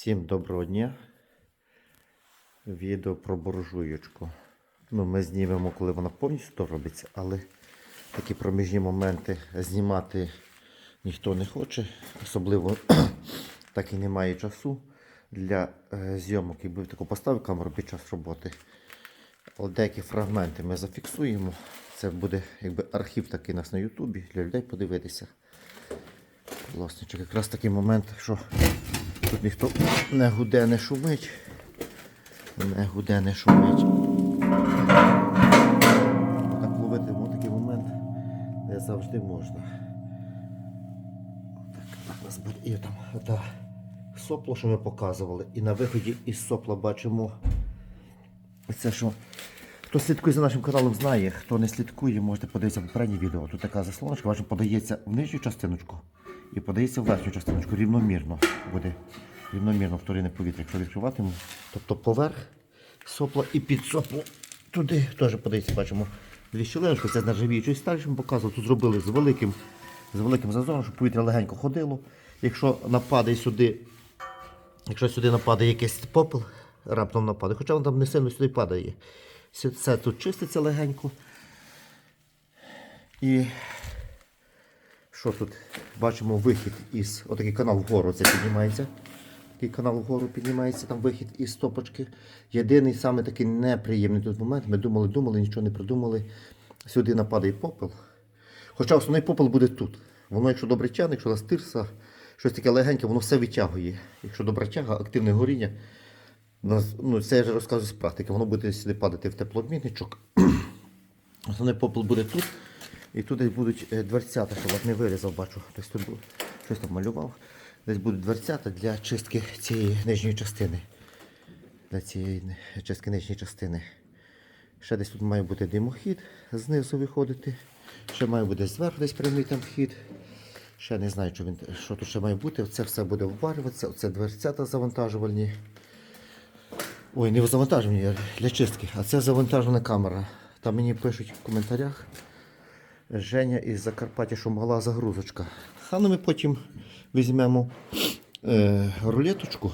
Всім доброго дня. Відео про буржуєчку. Ну, ми знімемо, коли вона повністю робиться, але такі проміжні моменти знімати ніхто не хоче. Особливо так і немає часу для е, зйомок. Якби таку поставив камеру під час роботи. Але деякі фрагменти ми зафіксуємо. Це буде якби архів такий у нас на Ютубі для людей подивитися. Власничок, якраз такий момент, що тут ніхто не гуде, не шумить. Не гуде, не шумить. Так ловити в такий момент не завжди можна. Так. І там та сопло, що ми показували. І на виході із сопла бачимо це, що хто слідкує за нашим каналом, знає, хто не слідкує, можете подивитися попереднє відео. Тут така заслоночка, бачимо, подається в нижню частиночку і подається в верхню частиночку рівномірно. Буде рівномірно вторинне повітря, якщо відкриватимемо. Тобто поверх сопла і під сопло. Туди теж подається, бачимо, дві щілиночки, це з нержавіючої сталі, що ми показували. Тут зробили з великим, з великим зазором, щоб повітря легенько ходило. Якщо нападає сюди Якщо сюди нападає якийсь попел, раптом нападає, хоча він там не сильно сюди падає. Все тут чиститься легенько. І що тут? Бачимо вихід із. Отакий канал вгору це піднімається. Такий канал вгору піднімається, там вихід із стопочки. Єдиний саме такий неприємний тут момент. Ми думали, думали, нічого не придумали. Сюди нападає попел. Хоча основний попел буде тут. Воно, якщо добре тягне, якщо у нас тирса, щось таке легеньке, воно все витягує. Якщо добра тяга, активне горіння, ну, це я вже розказую з практики, воно буде сюди падати в теплообмінничок. Основний попел буде тут. І тут десь будуть е, дверцята, щоб от не вирізав, бачу, хтось тут щось там малював. Десь будуть дверцята для чистки цієї нижньої частини. Для цієї чистки нижньої частини. Ще десь тут має бути димохід, знизу виходити. Ще має бути зверху десь прямий там вхід. Ще не знаю, що, він, що тут ще має бути. Це все буде вварюватися. Оце дверцята завантажувальні. Ой, не завантажувальні, а для чистки. А це завантажена камера. Там мені пишуть в коментарях. Женя із Закарпаття, що мала загрузочка. А ну ми потім візьмемо е, рулеточку,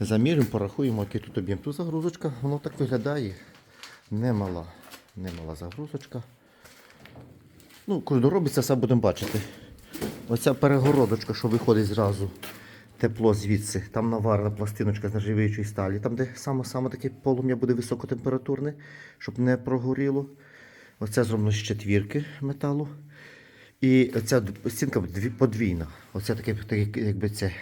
замірюємо, порахуємо, який тут об'єм. Тут загрузочка, воно так виглядає. Немала. Немала загрузочка. Ну, коли доробиться, все будемо бачити. Оця перегородочка, що виходить зразу тепло звідси. Там наварена пластиночка з нержавіючої сталі, там, де саме, саме таке полум'я буде високотемпературне, щоб не прогоріло. Оце зроблено з четвірки металу. І оця стінка подвійна. Оце таке, якби це,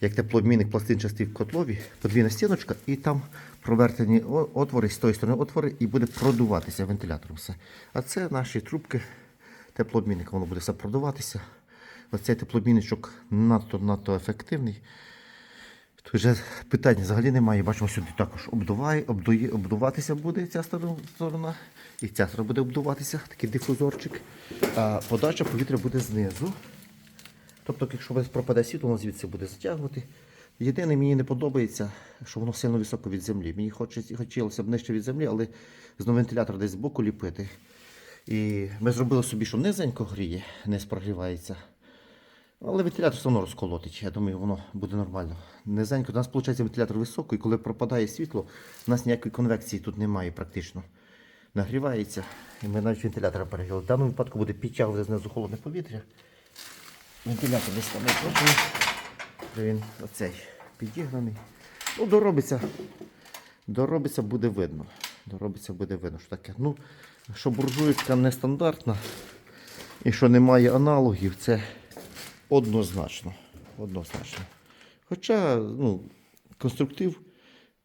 як теплообмінник пластинчастий в котлові, подвійна стіночка, і там провертені отвори, з тої сторони отвори, і буде продуватися вентилятором все. А це наші трубки теплообмінника, воно буде все продуватися. Оцей теплообмінничок надто надто ефективний. Тут вже питань взагалі немає. Бачимо, сюди також обдуває, обдує, обдуватися буде ця сторона. І ця сторона буде обдуватися, такий дифузорчик. А подача повітря буде знизу. Тобто, якщо пропаде світло, воно звідси буде затягувати. Єдине, мені не подобається, що воно сильно високо від землі. Мені хотілося б нижче від землі, але знову вентилятор десь збоку ліпити. І ми зробили собі, що низенько гріє, не прогрівається. Але вентилятор все одно розколотить. Я думаю, воно буде нормально. Низенько. У нас виходить вентилятор високий, коли пропадає світло, у нас ніякої конвекції тут немає практично. Нагрівається, і ми навіть вентилятора перегріли. В даному випадку буде підтягувати знизу холодне повітря. Вентилятор десь там. Він оцей підігнаний. Ну, доробиться. Доробиться буде видно. Доробиться буде видно, що таке. Ну, що буржуєчка нестандартна і що немає аналогів, це однозначно. Однозначно. Хоча ну, конструктив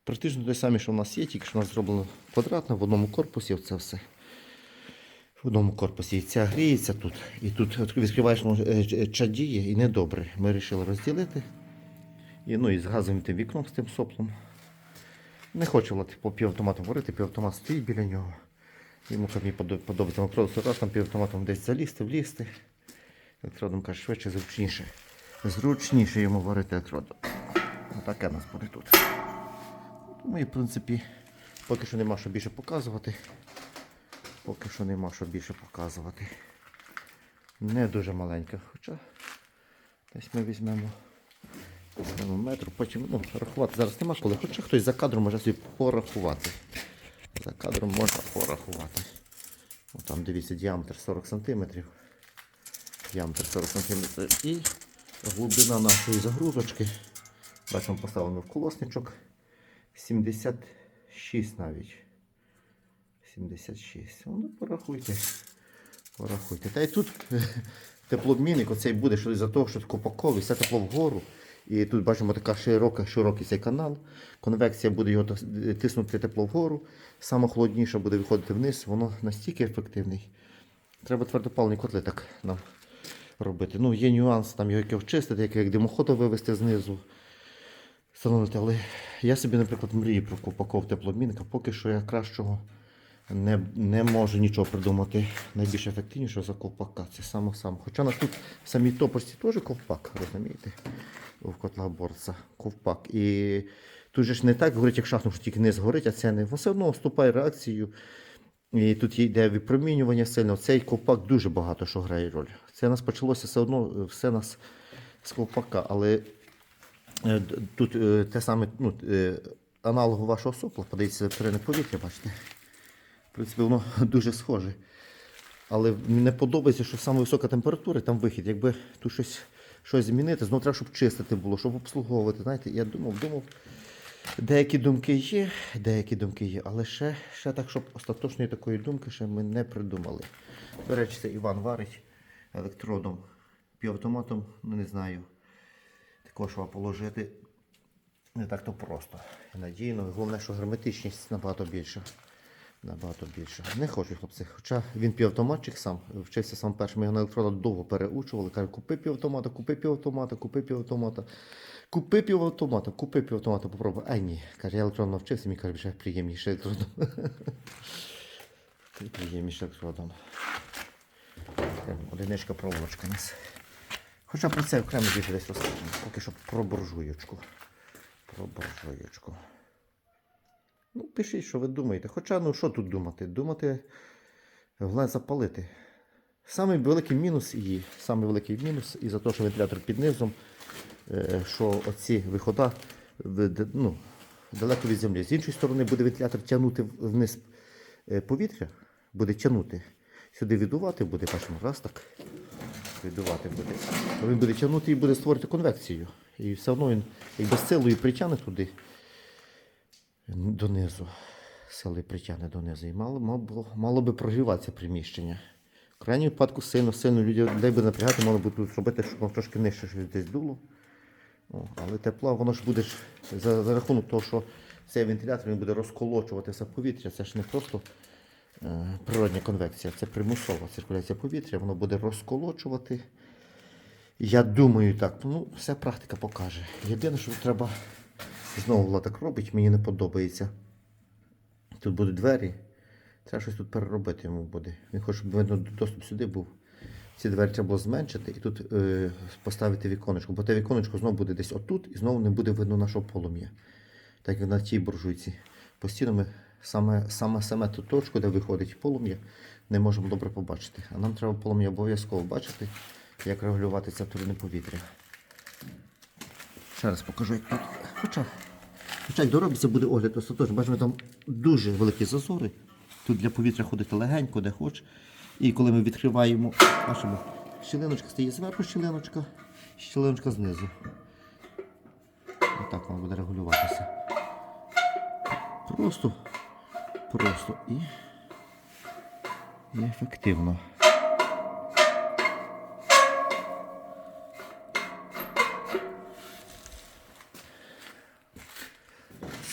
практично той самий, що в нас є, тільки що в нас зроблено квадратно в одному корпусі. Це все. В одному корпусі. І ця гріється тут. І тут відкриваєш ну, е, чадіє і недобре. Ми вирішили розділити. І, ну, і з газовим тим вікном з тим соплом. Не хочу влад, по півавтомату говорити, півавтомат стоїть біля нього. Йому мені подо- подобається макрос, раз там півавтоматом десь залізти, влізти. Електродом каже, швидше, зручніше. Зручніше йому варити електродом. Отаке у нас буде тут. Тому і в принципі, поки що нема що більше показувати. Поки що нема що більше показувати. Не дуже маленька, хоча десь ми візьмемо Термометр, потім ну, рахувати зараз нема коли. Хоча хтось за кадром може собі порахувати. За кадром можна порахувати. О, там дивіться, діаметр 40 см. Діаметр 40 см. І глибина нашої загрузочки. Бачимо, поставлено в колосничок. 76 навіть. 76. Ну, порахуйте. Порахуйте. Та й тут теплообмінник оцей буде, що із-за того, що копаковий, все тепло вгору. І тут бачимо така широка, широкий цей канал. Конвекція буде його тиснути тепло вгору. Саме холодніше буде виходити вниз. Воно настільки ефективний. Треба твердопаливні котли так нам робити. Ну, є нюанс, там його як чистити, як, як димоходу вивести знизу. Встановити. Але я собі, наприклад, мрію про упаковку теплообмінника. Поки що я кращого не, не можу нічого придумати найбільш ефективнішого за ковпака. Це саме саме. Хоча на тут в самій топорці теж ковпак, розумієте? В борца ковпак. І тут же ж не так горить, як шахтом, що тільки не згорить, а це не. Все одно вступає реакцію. І тут йде випромінювання сильно. Цей ковпак дуже багато що грає роль. Це у нас почалося все одно, все нас з ковпака. Але е, тут е, те саме, ну, е, аналогу вашого сопла, подивіться, перене повітря, бачите. В принципі, воно дуже схоже. Але мені подобається, що саме висока температура, там вихід. Якби тут щось, щось змінити, знову треба, щоб чистити було, щоб обслуговувати. Знаєте, я думав, думав, деякі думки є, деякі думки є, але ще, ще так, щоб остаточної такої думки ще ми не придумали. До речі, це Іван варить електродом, півавтоматом, ну не знаю. Також вам положити не так то просто. Надійно. Головне, що герметичність набагато більша. Набагато більше. Не хочуть хлопці. Хоча він півавтоматчик сам, вчився сам першим, його на електрода довго переучували. Каже, купи півавтомата, купи півавтомата, купи півавтомата. Купи півавтомата, купи півавтомата, попробуй. Ай ні. Каже, я електрон навчився, мені каже, більше приємніше електродом. Приємніше електродом. Одиничка проволочка нас. Хоча про це окремо десь розкажемо. Поки що про буржуєчку. Про буржуєчку. Ну, пишіть, що ви думаєте. Хоча, ну що тут думати? Думати, головне запалити. Самий великий мінус її, самий великий мінус із за того, що вентилятор під низом, е, що оці вихода ну, далеко від землі. З іншої сторони буде вентилятор тягнути вниз е, повітря, буде тягнути. Сюди віддувати буде, бачимо, раз так. Віддувати буде. Він буде тягнути і буде створити конвекцію. І все одно він якби силою притягне туди донизу. Сили притягне донизу. І мало, мало, мало би прогріватися приміщення. В крайньому випадку сильно, людей, людей би напрягати, мало би тут зробити, щоб воно трошки нижче щось десь дуло. О, але тепло, воно ж буде за, за рахунок того, що цей вентилятор він буде розколочуватися повітря. Це ж не просто е, природня конвекція, це примусова циркуляція повітря, воно буде розколочувати. Я думаю, так. Ну, вся практика покаже. Єдине, що треба знову Влад так робить, мені не подобається. Тут будуть двері. Треба щось тут переробити йому буде. Він хоче, щоб видно, доступ сюди був. Ці двері треба було зменшити і тут е, поставити віконечко, бо те віконечко знову буде десь отут і знову не буде видно нашого полум'я. Так як на тій буржуйці. Постійно ми саме, саме, саме ту точку, де виходить полум'я, не можемо добре побачити. А нам треба полум'я обов'язково бачити, як регулювати це турне повітря. Ще раз покажу, як тут. Хоча, хоча як доробиться, буде огляд остаточно. Бачимо, там дуже великі зазори. Тут для повітря ходити легенько, де хоч. І коли ми відкриваємо, бачимо, щілиночка стає зверху, щілиночка, щілиночка знизу. Отак воно буде регулюватися. Просто, просто і ефективно.